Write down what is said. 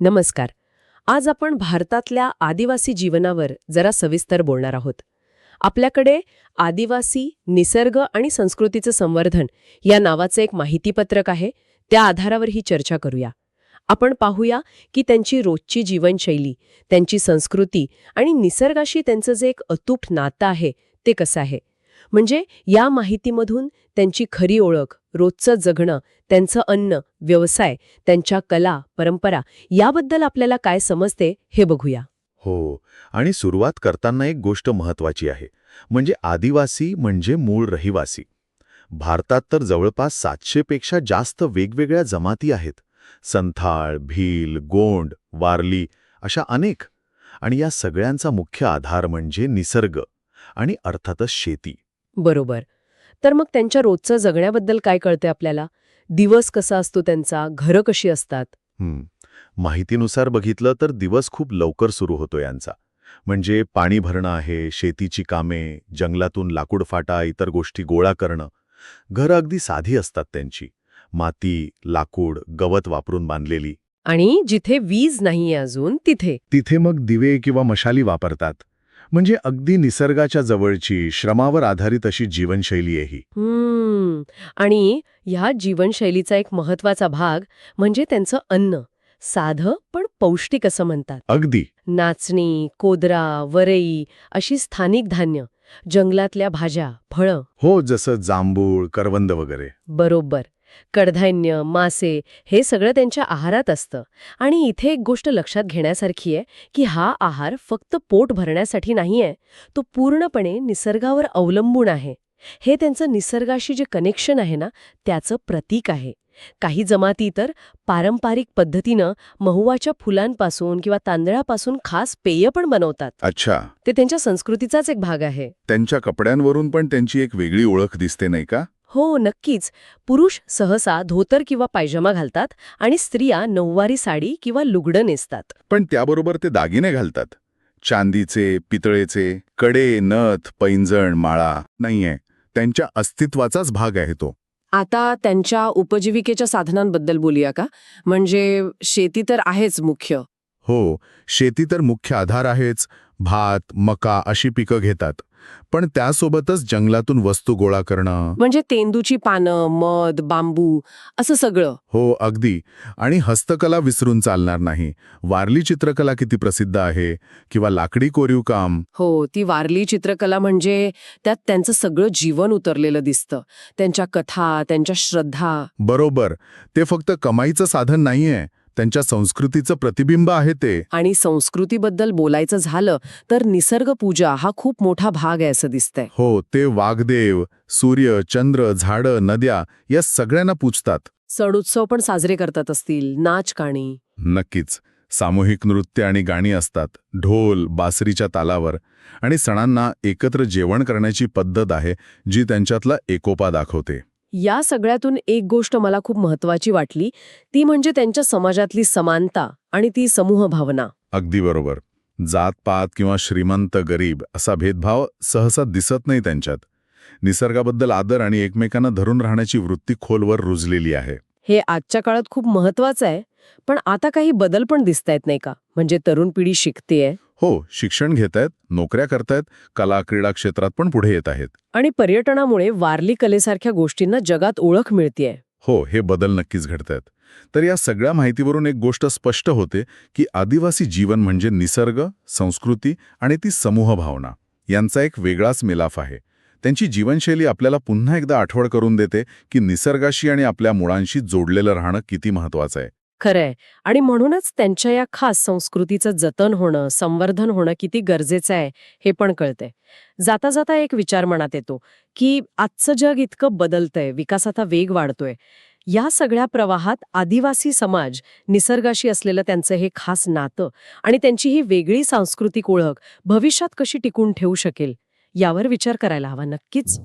नमस्कार. आज आपण भारतातल्या आदिवासी जीवनावर जरा सविस्तर बोलणार आहोत. आपल्याकडे आदिवासी निसर्ग आणि संस्कृतीचं संवर्धन या नावाचं एक माहितीपत्रक आहे त्या आधारावर ही चर्चा करूया. आपण पाहूया की त्यांची रोजची जीवनशैली त्यांची संस्कृती आणि निसर्गाशी त्यांचं जे एक अतूट नातं आहे ते कसं आहे? म्हणजे या माहितीमधून त्यांची खरी ओळख रोजचं जगणं त्यांचं अन्न व्यवसाय त्यांच्या कला परंपरा याबद्दल आपल्याला काय समजते हे बघूया. हो आणि सुरुवात करताना एक गोष्ट महत्वाची आहे. म्हणजे आदिवासी म्हणजे मूळ रहिवासी. भारतात तर जवळपास सातशेपेक्षा जास्त वेगवेगळ्या जमाती आहेत. संथाळ भील गोंड वारली अशा अनेक. आणि या सगळ्यांचा मुख्य आधार म्हणजे निसर्ग आणि अर्थातच शेती. बरोबर. तर मग त्यांच्या रोजचं जगण्याबद्दल काय कळते आपल्याला? दिवस कसा असतो त्यांचा? घरं कशी असतात. माहितीनुसार बघितलं तर दिवस खूप लवकर सुरू होतो यांचा. म्हणजे पाणी भरणं आहे शेतीची कामे जंगलातून लाकूड फाटा इतर गोष्टी गोळा करणं. घरं अगदी साधी असतात त्यांची. माती लाकूड गवत वापरून बांधलेली. आणि जिथे वीज नाहीये अजून तिथे. तिथे मग दिवे किंवा मशाली वापरतात. म्हणजे अगदी निसर्गाच्या जवळची श्रमावर आधारित अशी जीवनशैली आहे ही. आणि ह्या जीवनशैलीचा एक महत्त्वाचा भाग म्हणजे त्यांचं अन्न. साधं पण पौष्टिक असं म्हणतात. अगदी. नाचणी कोदरा वरई अशी स्थानिक धान्य जंगलातल्या भाज्या फळं. हो जसं जांभूळ करवंद वगैरे. बरोबर. कडधान्य मासे हे सगळं त्यांच्या आहारात असतं. आणि इथे एक गोष्ट लक्षात घेण्यासारखी आहे की हा आहार फक्त पोट भरण्यासाठी नाहीये तो पूर्णपणे निसर्गावर अवलंबून आहे. हे त्यांचं निसर्गाशी जे कनेक्शन आहे ना त्याचं प्रतीक आहे. काही जमाती तर पारंपरिक पद्धतीनं महुवाच्या फुलांपासून किंवा तांदळापासून खास पेय पण बनवतात. अच्छा. ते त्यांच्या संस्कृतीचाच एक भाग आहे. त्यांच्या कपड्यांवरून पण त्यांची एक वेगळी ओळख दिसते नाही का? हो नक्कीच. पुरुष सहसा धोतर किंवा पायजमा घालतात आणि स्त्रिया नऊवारी साडी किंवा लुगडं नेसतात. पण त्याबरोबर ते दागिने घालतात. चांदीचे पितळेचे कडे नथ पैंजण माळा नाहीये. त्यांच्या अस्तित्वाचाच भाग आहे तो. आता त्यांच्या उपजीविकेच्या साधनांबद्दल बोलूया का? म्हणजे शेती तर आहेच मुख्य. हो शेती तर मुख्य आधार आहेच. भात मका अशी पिकं घेतात. पण त्यासोबतच जंगलातून वस्तू गोळा करणं. म्हणजे तेंदूची पानं मध बांबू असं सगळं. हो अगदी. आणि हस्तकला विसरून चालणार नाही. वारली चित्रकला किती प्रसिद्ध आहे? किंवा लाकडी कोरीव काम? हो ती वारली चित्रकला म्हणजे त्यात त्यांचं सगळं जीवन उतरलेलं दिसतं. त्यांच्या कथा त्यांच्या श्रद्धा. बरोबर. ते फक्त कमाईचं साधन नाहीये. त्यांच्या संस्कृतीचं प्रतिबिंब आहे ते. आणि संस्कृतीबद्दल बोलायचं झालं तर निसर्ग पूजा हा खूप मोठा भाग आहे असं दिसतंय. हो ते वाघदेव सूर्य चंद्र झाडं नद्या या सगळ्यांना पूजतात. सण उत्सव पण साजरे करतात असतील नाच गाणी. नक्कीच. सामूहिक नृत्य आणि गाणी असतात. ढोल बासरीच्या तालावर. आणि सणांना एकत्र जेवण करण्याची पद्धत आहे जी त्यांच्यातला एकोपा दाखवते. या सगळ्यातून एक गोष्ट मला खूप महत्वाची वाटली ती म्हणजे त्यांच्या समाजातली समानता आणि ती समूह भावना. अगदी बरोबर. जातपात किंवा श्रीमंत गरीब असा भेदभाव सहसा दिसत नाही त्यांच्यात. निसर्गाबद्दल आदर आणि एकमेकांना धरून राहण्याची वृत्ती खोलवर रुजलेली आहे. हे आजच्या काळात खूप महत्वाचं आहे पण आता काही बदल पण दिसत आहेत नाही का? म्हणजे तरुण पिढी शिकतेय हो शिक्षण घेत आहेत नोकऱ्या करतायत कला क्रीडा क्षेत्रात पण पुढे येत आहेत. आणि पर्यटनामुळे वारली कलेसारख्या गोष्टींना जगात ओळख मिळतेय. हो हे बदल नक्कीच घडतात तर या सगळ्या माहितीवरून एक गोष्ट स्पष्ट होते की आदिवासी जीवन म्हणजे निसर्ग संस्कृती आणि ती समूह भावना. यांचा एक वेगळाच मिलाफ आहे. त्यांची जीवनशैली आपल्याला पुन्हा एकदा आठवण करून देते की निसर्गाशी आणि आपल्या मुळांशी जोडलेलं राहणं किती महत्वाचं आहे. खरंय. आणि म्हणूनच त्यांच्या या खास संस्कृतीचं जतन होणं संवर्धन होणं किती गरजेचं आहे हे पण कळतंय. जाता जाता एक विचार मनात येतो की आजचं जग इतकं बदलतंय विकासाचा वेग वाढतोय. या सगळ्या प्रवाहात आदिवासी समाज निसर्गाशी असलेलं त्यांचं हे खास नातं आणि त्यांची ही वेगळी सांस्कृतिक ओळख भविष्यात कशी टिकून ठेवू शकेल यावर विचार करायला हवा नक्कीच.